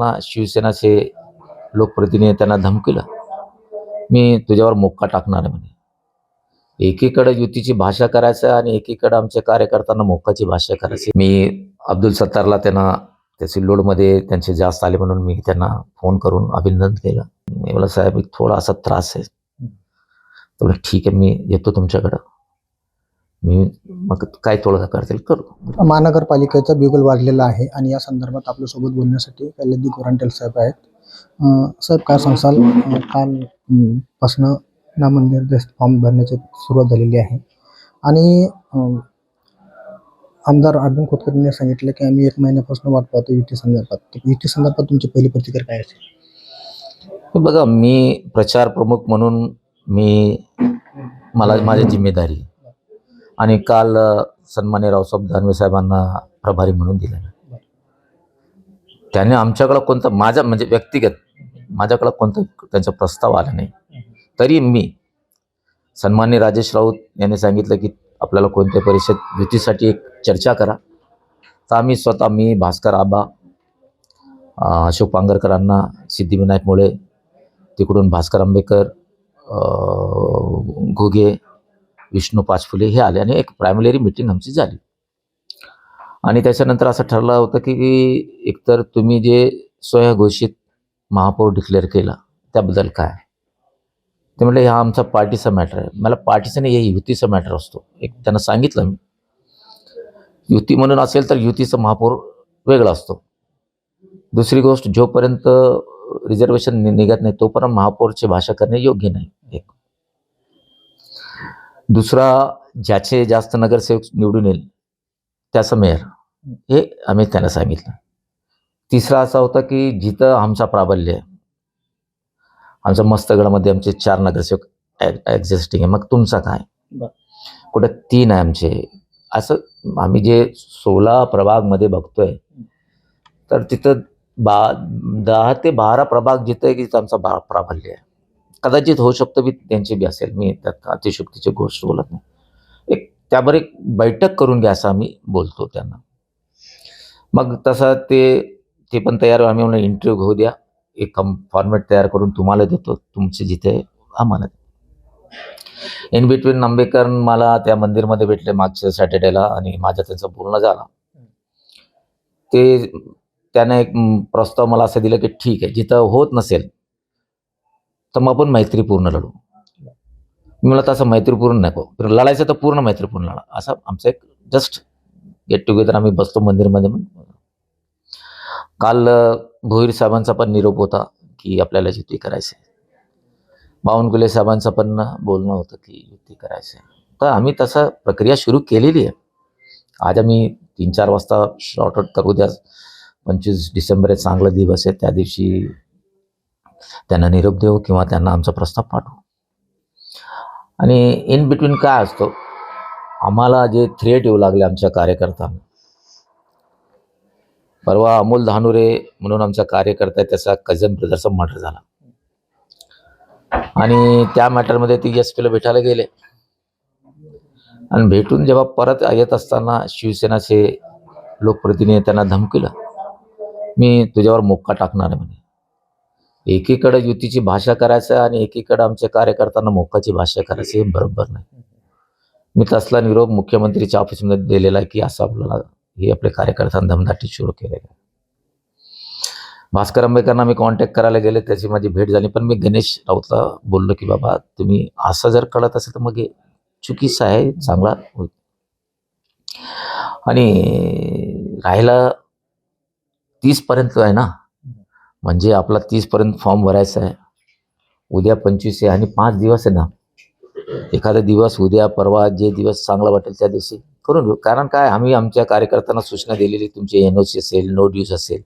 असताना शिवसेनाचे लोकप्रतिनिधी त्यांना धमकीला. मी तुझ्यावर मोक्का टाकणार आहे म्हणे. एकीकडे युतीची भाषा करायचं आणि एकीकडे आमच्या कार्यकर्त्यांना मोक्काची भाषा करायची. मी अब्दुल सत्तारला त्यांना त्या सिल्लोडमध्ये त्यांचे जास्त आले म्हणून मी त्यांना फोन करून अभिनंदन केलं. मी मला साहेब एक थोडा असा त्रास आहे. तर ठीक आहे मी येतो तुमच्याकडं. मी मग काय थोडं करतील करू. महानगरपालिकेचा बिगुल वाजलेला आहे आणि या संदर्भात आपल्यासोबत बोलण्यासाठी कल्यादी गोरांटेल साहेब आहेत. अं, साहेब काय सांगसाल अं, पासनं नामनिर्देश फॉर्म भरण्याची सुरुवात झालेली आहे. आणि अं, आमदार अर्जुन खोतकरीने सांगितलं की आम्ही एक महिन्यापासून वाट पाहतो युती संदर्भात. तर युती संदर्भात तुमची पहिली प्रतिक्रिया काय असेल? हे बघा मी प्रचार प्रमुख म्हणून मी मला माझी जिम्मेदारी. आणि काल सन्मान्य रावसाहेब दानवे साहेबांना प्रभारी म्हणून दिलं त्याने आमच्याकडं कोणता माझा म्हणजे व्यक्तिगत माझ्याकडं कोणता त्यांचा प्रस्ताव आला नाही. तरी मी सन्मान्य राजेश राऊत यांनी सांगितलं की आपल्याला कोणत्या परिषद युतीसाठी एक चर्चा करा. तर आम्ही स्वतः मी भास्कर आबा अशोक पांगरकरांना सिद्धिविनायक मुळे तिकडून भास्कर आंबेकर घुगे विष्णू पाचफुले हे आले आणि एक प्रायमरी मिटिंग आमची झाली. आणि त्याच्यानंतर असं ठरलं होतं की एकतर तुम्ही जे स्वयंघोषित महापौर डिक्लेअर केला त्याबद्दल काय? ते म्हटलं हा आमचा पार्टीचा मॅटर आहे. मला पार्टीचा नाही हे युतीचा मॅटर असतो. एक त्यांना सांगितलं मी. युती म्हणून असेल तर युतीचा महापौर वेगळा असतो. दुसरी गोष्ट जोपर्यंत रिझर्वेशन निघत नाही तोपर्यंत महापौरची भाषा करणे योग्य नाही. दुसरा ज्याचे जास्त नगरसेवक निवडून येईल त्याचं मेयर हे आम्ही त्यांना सांगितलं. तिसरा असा होता की जिथं आमचा प्राबल्य आहे आमच्या मस्तगडामध्ये आमचे चार नगरसेवक एक्झिस्टिंग आहे. मग तुमचा काय. कुठं तीन आहे आमचे. असं आम्ही जे सोळा प्रभागमध्ये बघतोय तर तिथं बा दहा ते बारा प्रभाग जिथं आहे की तिथं आमचा बा प्राबल्य आहे. कदाचित होऊ शकतं बी त्यांची बी असेल. मी त्यात अतिशुक्तीची गोष्ट बोलत नाही. एक त्यावर एक बैठक करून घ्या असं आम्ही बोलतो त्यांना. मग तसं ते ते पण तयार आम्ही म्हणून इंटरव्ह्यू घेऊ द्या. एक कम फॉर्मॅट तयार करून तुम्हाला देतो. तुमचे जिथे आम्हाला इन बिटवीन आंबेकर मला त्या मंदिरमध्ये भेटले मागच्या सॅटर्डेला आणि माझ्या त्यांचा पूर्ण झाला. ते त्यानं एक प्रस्ताव मला असं दिलं की ठीक आहे. जिथं होत नसेल तर मग आपण मैत्रीपूर्ण लढू. मी मला तसं मैत्रीपूर्ण नको. लढायचं तर पूर्ण मैत्रीपूर्ण लढा. असा आमचं एक जस्ट गेट टुगेदर आम्ही बसतो मंदिरमध्ये पण काल भोईर साहेबांचा पण निरोप होता की आपल्याला युती करायचं आहे. बावनकुले साहेबांचं पण बोलणं होतं की युती करायचं आहे. तर आम्ही तसं प्रक्रिया सुरू केलेली आहे. आज आम्ही तीन चार वाजता शॉर्टआउट करू द्या. पंचवीस डिसेंबर एक चांगला दिवस आहे त्या दिवशी त्यांना निरोप देऊ किंवा त्यांना आमचा प्रस्ताव पाठवू. आणि इन बिटवीन काय असतो? आम्हाला जे थ्रेट येऊ लागले आमच्या कार्यकर्त्यांना. परवा अमोल धानुरे म्हणून आमचा कार्यकर्ता त्याचा कझन ब्रदरचा मर्डर झाला. आणि त्या मॅटरमध्ये ती एस पीला भेटायला गेले. आणि भेटून जेव्हा परत येत असताना शिवसेनाचे लोकप्रतिनिधी त्यांना धमकीला मी तुझ्यावर मोक्का टाकणार आहे म्हणे. एकीकडे युतीची भाषा करायचं आणि एकीकडे आमच्या कार्यकर्त्यांना मोक्काची भाषा करायची हे बरोबर नाही. मी तसला निरोप मुख्यमंत्रीच्या ऑफिसमध्ये दिलेला आहे की असं आपल्याला हे आपले कार्यकर्त्यांना धमदाटी सुरू केलेलं आहे. भास्कर आंबेकरांना मी कॉन्टॅक्ट करायला गेले त्याची माझी भेट झाली पण मी गणेश राऊतला बोललो की बाबा तुम्ही असं जर कळत असेल तर मग हे चुकीचं आहे चांगला होईल. आणि राहिला तीसपर्यंत आहे ना म्हणजे आपला तीसपर्यंत फॉर्म भरायचा आहे. उद्या पंचवीस आहे आणि पाच दिवस आहे ना. एखादा दिवस उद्या परवा जे दिवस चांगला वाटेल त्या दिवशी करून घेऊ. कारण काय आम्ही आमच्या कार्यकर्त्यांना सूचना दिलेली तुमचे एन ओ सी असेल नो ड्यूज असेल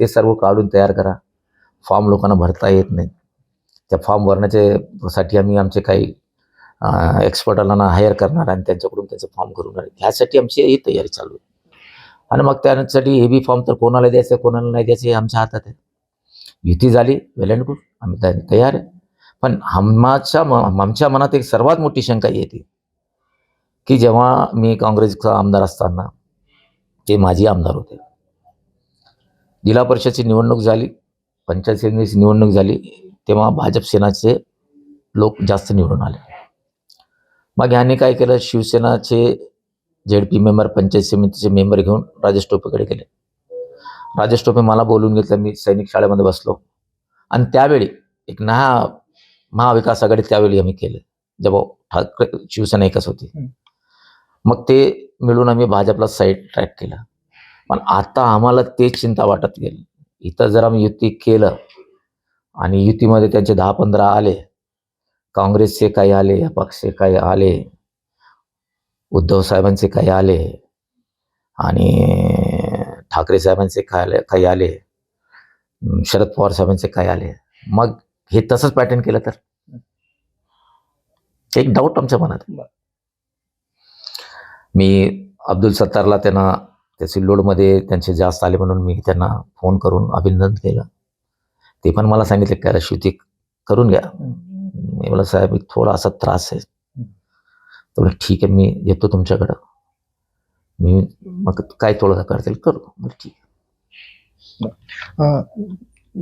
ते सर्व काढून तयार करा. फॉर्म लोकांना भरता येत नाही. त्या फॉर्म भरण्याच्या साठी आम्ही आमचे काही एक्सपर्टांना हायर करणार आणि त्यांच्याकडून त्याचं फॉर्म करून ह्यासाठी आमची ही तयारी चालू आहे. आणि मग त्यासाठी हे बी फॉर्म तर कोणाला द्यायचं कोणाला नाही द्यायचं हे आमच्या हातात आहे. युती झाली वेल अँड गुड आम्ही तयार आहे. पण आम्हाच्या म- आमच्या मनात एक सर्वात मोठी शंका येते की जेव्हा मी काँग्रेसचा आमदार असताना ते माझे आमदार होते. जिल्हा परिषदची निवडणूक झाली पंचायत समितीची निवडणूक झाली तेव्हा भाजप सेनाचे लोक जास्त निवडून आले. मग ह्याने काय केलं? शिवसेनाचे झेड पी मेंबर पंचायत समितीचे मेंबर घेऊन राजेश टोपेकडे गेले. राजेश टोपे मला बोलून घेतलं मी सैनिक शाळेमध्ये बसलो. आणि त्यावेळी एक नहा महाविकास आघाडी त्यावेळी आम्ही केले जेव्हा ठाकरे शिवसेना एकच होती. मग ते मिळून आम्ही भाजपला साईड ट्रॅक केला. पण आता आम्हाला तेच चिंता वाटत गेली. इथं जर आम्ही युती केलं आणि युतीमध्ये त्यांचे दहा पंधरा आले काँग्रेसचे काही आले अपक्षचे काही आले उद्धव साहेबांचे काही आले आणि ठाकरे साहेबांचे आले काही आले. शरद पवार साहेबांचे काही आले. मग हे तसंच पॅटर्न केलं तर? एक डाऊट आमच्या मनात. मी अब्दुल सत्तारला त्यांना त्या सिल्लोडमध्ये त्यांचे जास्त आले म्हणून मी त्यांना फोन करून अभिनंदन केलं. ते पण मला सांगितले का शेवटी करून घ्या. मी मला साहेब थोडा असा त्रास आहे. तर ठीक आहे मी येतो तुमच्याकडं. मी मग काय थोडं करतील करू. म्हटलं, ठीक. अं,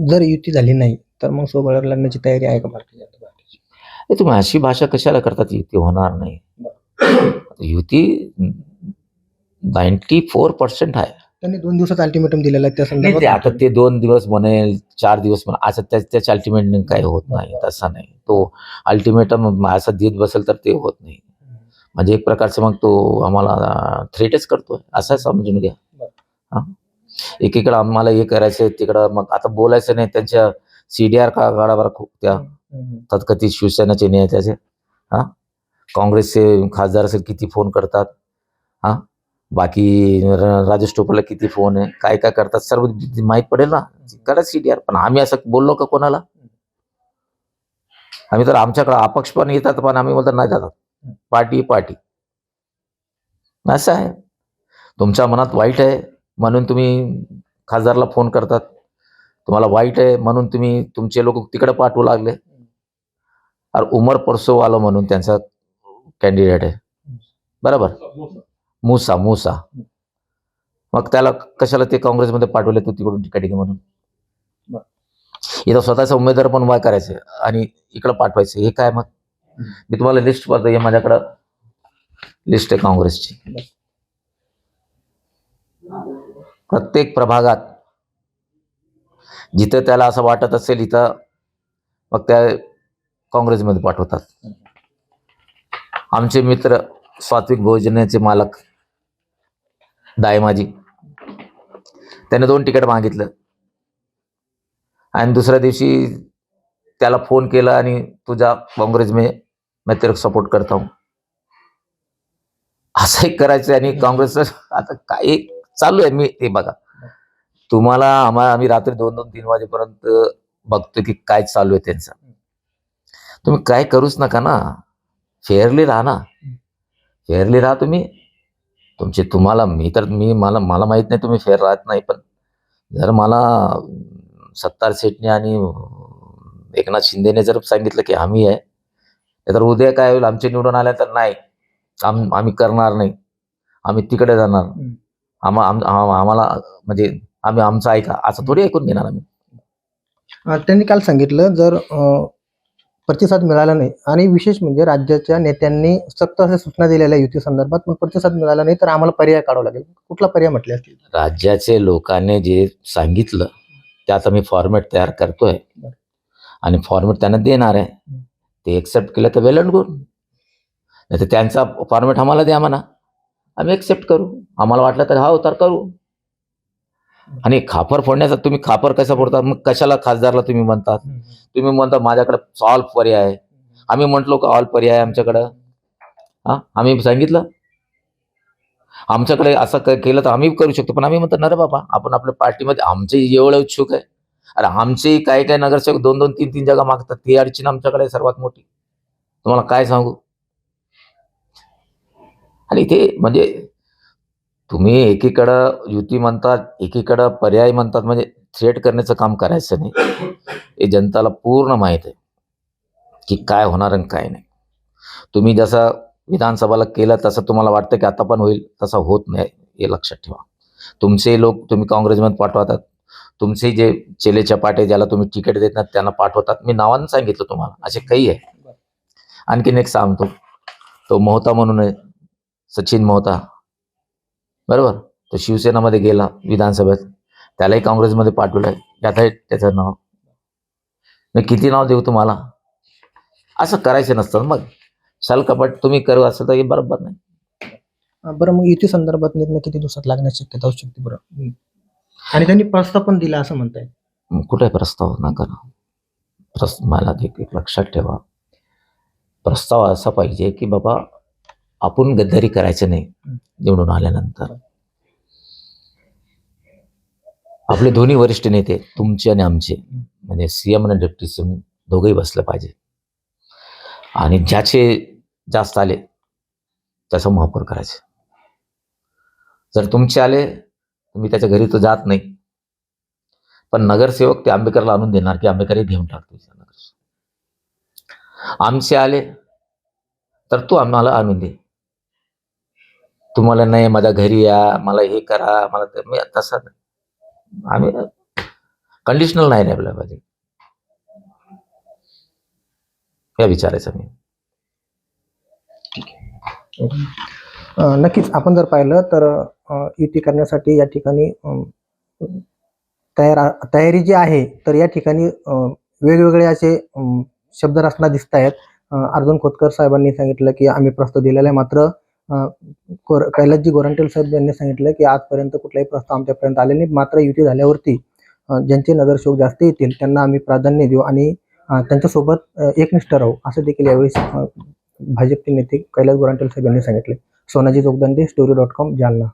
जर युती झाली नाही तर मग सोबत लढण्याची तयारी आहे का भारतीय जनता पार्टीची? हे तुम्ही अशी भाषा कशाला करतात युती होणार नाही. युती नाईन्टी फोर पर्सेंट आहे. त्यांनी दोन दिवसात अल्टिमेटम दिलेला आहे त्या नाही ते आता संदर्भात ते दोन दिवस म्हणेल चार दिवस म्हणेल असं त्या त्याच्या अल्टिमेट काही होत नाही तसा नाही. तो अल्टिमेटम असं देत बसेल तर ते होत नाही. म्हणजे एक प्रकारचं मग तो आम्हाला थ्रेटच करतोय. असं समजून घ्या. हा. एकीकडं आम्हाला हे करायचं तिकडं मग आता बोलायचं नाही त्यांच्या सी डी आर का गाडावर खूप त्या हम्म. तत्कथित शिवसेनेचे नेत्याचे हा. काँग्रेसचे खासदार असेल किती फोन करतात. हा. बाकी राजेश टोपेला किती फोन आहे काय काय करतात सर्व माहीत पडेल ना. करा सी डी आर पण आम्ही असं बोललो का कोणाला? आम्ही तर आमच्याकडे अपक्ष पण येतात पण आम्ही बोलतात नाही जातात. पार्टी पार्टी असं आहे. तुमच्या मनात वाईट आहे म्हणून तुम्ही खासदारला फोन करतात. तुम्हाला वाईट आहे म्हणून तुम्ही तुमचे लोक तिकडे पाठवू लागले. अरे उमर परसो आलं म्हणून त्यांचा कॅन्डिडेट आहे. बरोबर? मुसा मुसा. मग त्याला कशाला ते काँग्रेसमध्ये पाठवले तू तिकडून तिकडे घे म्हणून. इथं स्वतःचा उमेदवार पण उभा करायचे आणि इकडं पाठवायचे. हे काय मग? मी तुम्हाला लिस्ट पाहतो हे माझ्याकडं लिस्ट आहे काँग्रेसची. प्रत्येक प्रभागात जिथं त्याला असं वाटत असेल इथं मग त्या काँग्रेसमध्ये पाठवतात. आमचे मित्र सात्विक भोजनाचे मालक दायमाजी त्याने दोन तिकीट मागितलं. आणि दुसऱ्या दिवशी त्याला फोन केला आणि तुझ्या काँग्रेस में मैं तेरे को सपोर्ट करता. हूं असं एक करायचं आणि काँग्रेस आता काय चालू आहे मी ते बघा. तुम्हाला आम्हाला आम्ही रात्री दोन दोन तीन वाजेपर्यंत बघतो की काय चालू आहे त्यांचं. तुम्ही काय करूच नका ना. फेअरली राहा ना. फेअरली राहा तुम्ही. तुमचे तुम्हाला मी तर मी मला मला माहीत नाही तुम्ही फेअर राहत नाही पण जर मला सत्तार सेठने आणि एकनाथ शिंदेने जर सांगितलं की आम्ही आहे तर उद्या काय होईल? आमचे निवडून आल्या तर नाही. आम आम्ही करणार नाही. आम्ही तिकडे जाणार. आम्हाला म्हणजे आम्ही आमचं ऐका. असं थोडी ऐकून घेणार आम्ही. त्यांनी काल सांगितलं जर प्रतिसाद मिळाला नाही आणि विशेष म्हणजे राज्याच्या नेत्यांनी सक्त अशा सूचना दिलेल्या युती संदर्भात पण प्रतिसाद मिळाला नाही तर आम्हाला पर्याय काढावा लागेल. कुठला पर्याय म्हटले असतील? राज्याचे लोकांनी जे सांगितलं त्याचा मी फॉर्मॅट तयार करतोय. आणि फॉर्मॅट त्यांना देणार आहे. ते एक्सेप्ट केलं तर वेल अँड गुड नाही तर त्यांचा फॉर्मॅट आम्हाला द्या म्हणा. आम्ही एक्सेप्ट करू. आम्हाला वाटलं तर हा तर करू. आणि खापर फोडण्याचा तुम्ही खापर कसा फोडता? मग कशाला खासदारला तुम्ही म्हणतात? तुम्ही म्हणता माझ्याकडे ऑल पर्याय आहे. आम्ही म्हटलो का ऑल पर्याय आमच्याकडं? हा? आम्ही सांगितलं. आमच्याकडे असं केलं तर आम्ही करू शकतो. पण आम्ही म्हणतो ना रे बाबा आपण आपल्या पार्टीमध्ये आमचे एवढं उत्सुक आहे. अरे आमचे काही काही नगरसेवक दोन दोन तीन तीन जागा मागतात. ती अडचण आमच्याकडे सर्वात मोठी. तुम्हाला काय सांगू? आणि ते म्हणजे तुम्ही एकीकडं युती म्हणतात एकीकडं पर्याय म्हणतात म्हणजे थ्रेट करण्याचं काम करायचं नाही. हे जनताला पूर्ण माहीत आहे की काय होणार आणि काय नाही. तुम्ही जसं विधानसभाला केलं तसं तुम्हाला वाटतं की आता पण होईल तसं होत नाही. हे लक्षात ठेवा. तुमचे लोक तुम्ही काँग्रेसमध्ये पाठवतात. तुमचे जे चेले चपाटे ज्याला तुम्ही तिकीट देत नाही त्यांना पाठवतात. मी नावानं सांगितलं तुम्हाला. असे काही आहे. आणखीन एक सांगतो. तो मोहता म्हणून आहे. सचिन मोहता. बरोबर? तो शिवसेनामध्ये गेला विधानसभेत. त्यालाही काँग्रेसमध्ये पाठवलं आहे. त्यात आहे त्याचं नाव. मी किती नाव देऊ तुम्हाला? असं करायचं नसतं मग. छलकपट तुम्ही करू असं तर बरोबर नाही. बरं मग युती संदर्भात निर्णय किती दिवसात लागण्याची शक्यता असू शकते बरं आणि त्यांनी प्रस्ताव पण दिला असं म्हणताय कुठे प्रस्ताव? नका प्रस मला एक लक्षात ठेवा. प्रस्ताव असा पाहिजे की बाबा आपण गद्दारी करायचं नाही निवडून आल्यानंतर. आपले दोन्ही वरिष्ठ नेते तुमचे आणि आमचे म्हणजे सीएम आणि डेप्टी सीएम दोघंही बसलं पाहिजे. आणि ज्याचे जास्त आले त्याचा महापौर करायचे. जर तुमचे आले मी त्याच्या घरी तर जात नाही. पण नगरसेवक ते आंबेकरला आणून देणार की आंबेकर हे घेऊन टाकतो आमचे आले तर तू आम्हाला आणून दे. तुम्हाला नाही माझ्या घरी या मला हे करा मला मी तसं आम्ही कंडिशनल नाही आपल्या पाहिजे. या विचारायचं मी. नक्कीच आपण जर पाहिलं तर युती करण्यासाठी या ठिकाणी तयार तयारी जी आहे तर या ठिकाणी वेगवेगळे असे शब्दरचना शब्द रचना दिसत आहेत. अर्जुन खोतकर साहेबांनी सांगितलं की आम्ही प्रस्ताव दिलेला आहे मात्र कोर- कैलासजी गोरंटेल साहेब यांनी सांगितलं की आजपर्यंत कुठलाही प्रस्ताव आमच्यापर्यंत आले नाही मात्र युती झाल्यावरती ज्यांचे नगरसेवक जास्त येतील त्यांना आम्ही प्राधान्य देऊ आणि त्यांच्यासोबत एकनिष्ठ राहू. असं देखील यावेळी भाजपचे नेते कैलास गोरंटेल साहेब यांनी सांगितले. Sonaji Jogdande story dot com Jalna.